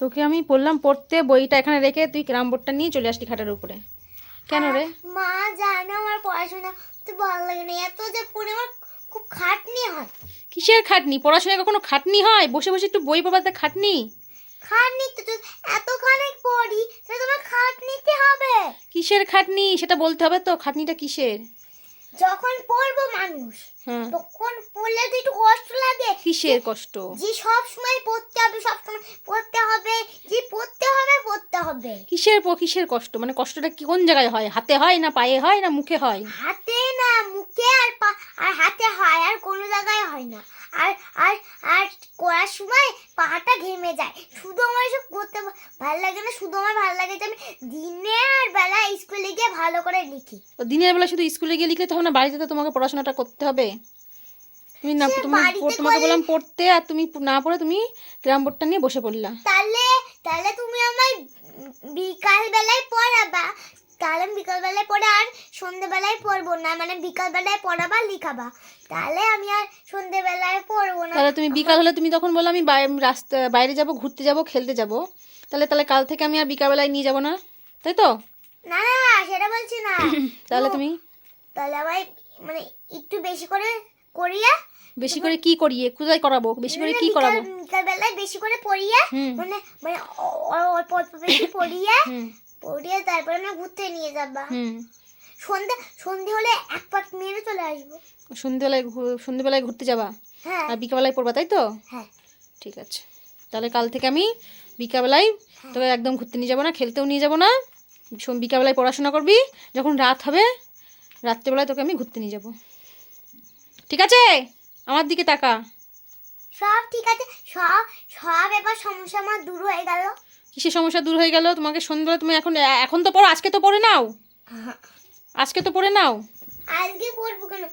তোকে আমি বললাম পড়তে বইটা এখানে রেখে তুই ক্যারাম বোর্ডটা নিয়ে চলে আসলি খাটের উপরে। কেন রে? মা জানো আমার পড়াশোনা তো ভালো লাগে না। এত যে পড়ে আমার খুব খাটনি হয়। কিসের খাটনি? পড়াশোনায় কখনো খাটনি হয়? বসে বসে একটু বই পড়াতে খাটনি। খাটনি তো এতখানি পড়ি সেটা তোমার খাটনিতে হবে। কিসের খাটনি? সেটা বলতে হবে তো খাটনিটা কিসের? যখন পড়ব মানুষ হ্যাঁ। তখন পড়লে তো একটু কিসের কষ্ট? যে সব সময় পড়তে হবে সব সময় পড়তে হবে যে পড়তে হবে পড়তে হবে। কিসের কিসের কষ্ট? মানে কষ্টটা কি কোন জায়গায় হয়? হাতে হয় না পায়ে হয় না মুখে হয়? হাতে না মুখে আর পা আর হাতে হয় আর কোনো জায়গায় হয় না। আর আর আর করার সময় পাটা ঘেমে যায়। শুধু আমার সব করতে ভালো লাগে না শুধু আমার ভালো লাগে যে আমি দিনে আর বেলা স্কুলে গিয়ে ভালো করে লিখি। দিনের বেলা শুধু স্কুলে গিয়ে লিখলে তো হবে না বাড়িতে তো তোমাকে পড়াশোনাটা করতে হবে। তুমি না তুমি তোমাকে বললাম পড়তে আর তুমি না পড়ে তুমি ক্যারাম বোর্ডটা নিয়ে বসে পড়লা। তাহলে তাহলে তুমি আমায় বিকাল বেলায় পড়াবা। তাহলে আমি বিকাল বেলায় পড়ে আর সন্ধেবেলায় পড়ব না মানে বিকাল বেলায় পড়াবা লিখাবা। তাহলে আমি আর সন্ধেবেলায় পড়ব না। তাহলে তুমি বিকাল হলে তুমি তখন বলো আমি রাস্তা বাইরে যাব ঘুরতে যাব খেলতে যাব। তাহলে তাহলে কাল থেকে আমি আর বিকালবেলায় নিয়ে যাব না তাই তো? না না সেটা বলছি না। তাহলে তুমি? তাহলে আমায় মানে একটু বেশি করে করিয়ে বেশি করে কি করিয়ে? কোথায় করাবো? বেশি করে কি করাবো? বিকাল বেলায় বেশি করে পড়িয়ে মানে মানে অল্প অল্প বেশি পড়িয়ে পড়িয়ে তারপরে আমি ঘুরতে নিয়ে যাবা। হুম। সন্ধে সন্ধে হলে এক পাক মেরে চলে আসব। সন্ধ্যেবেলায় ঘু- সন্ধ্যেবেলায় ঘুরতে যাবা? হ্যাঁ। আর বিকালবেলায় পড়বা তাই তো? হ্যাঁ। ঠিক আছে। তাহলে কাল থেকে আমি বিকালবেলায় তোকে একদম ঘুরতে নিয়ে যাব না খেলতেও নিয়ে যাব না। বিকালবেলায় পড়াশোনা করবি যখন রাত হবে রাত্রেবেলায় তোকে আমি ঘুরতে নিয়ে যাব। ঠিক আছে? আমার দিকে তাকা। সব ঠিক আছে। সব সব এবার সমস্যা আমার দূর হয়ে গেল। কিসের সমস্যা দূর হয়ে গেল? তোমাকে সন্ধ্যেবেলা তুমি এখন এখন তো পড়ো আজকে তো পড়ে নাও। আজকে তো পড়ে নাও। আজকে পড়ব কেন?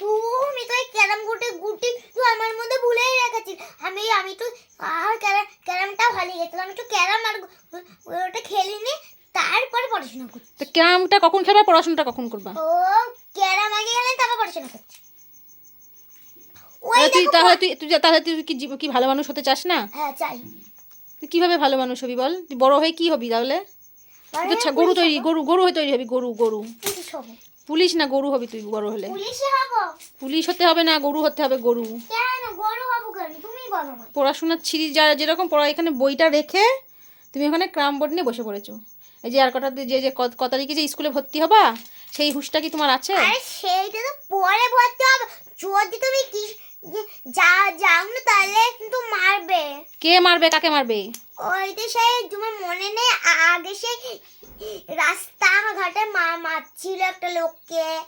তুমি তো এই ক্যারাম বোর্ডে গুটি তো আমার মধ্যে ভুলেই রেখেছি আমি আমি তো আর ক্যারাম ক্যারামটা হারিয়ে গেছিলাম আমি তো ক্যারাম আর ওটা খেলিনি। পড়াশোনা করছি। তো ক্যারামটা কখন খেলবা পড়াশোনাটা কখন করবা? ও ক্যারাম আগে তারপর পড়াশোনা করছি। তুই তাহলে তুই তুই তাহলে তুই কি জীব- কি ভালো মানুষ হতে চাস না? হ্যাঁ চাই। তুই কীভাবে ভালো মানুষ হবি বল? তুই বড় হয়ে কি হবি তাহলে? তুই তো গরু তৈরি গরু গরু হয়ে তৈরি হবি গরু গরু। পুলিশ না গরু হবি তুই বড় হলে? পুলিশ হতে হবে না গরু হতে হবে গরু। পড়াশোনার ছিরি যা যেরকম পড়া এখানে বইটা রেখে তুমি ওখানে ক্রাম বোর্ড নিয়ে বসে পড়েছো। এই যে আর কটা যে যে ক- ক তারিখে যে স্কুলে ভর্তি হবা সেই হুঁশটা কি তোমার আছে? আরে সেইটা তো পরে ভর্তি হবে। যদি তুমি কি যা যাও না তাহলে কিন্তু মারবে। কে মারবে? কাকে মারবে? ওই তো সেই তোমার মনে নেই আগে সেই রাস্তা ঘাটে মা মারছিল একটা লোককে।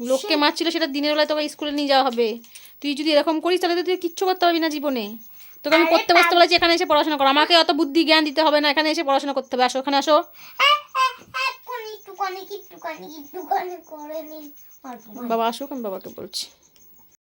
লোককে মারছিল সেটা দিনের বেলায় তোকে স্কুলে নিয়ে যাওয়া হবে। তুই যদি এরকম করিস তাহলে তো তুই কিচ্ছু করতে পারবি না জীবনে। তোকে আমি করতে পড়তে বসতে। বলেছি এখানে এসে পড়াশোনা করো আমাকে অত বুদ্ধি জ্ঞান দিতে হবে না এখানে এসে পড়াশোনা করতে হবে আসো ওখানে আসো। বাবা আসুক আমি বাবাকে বলছি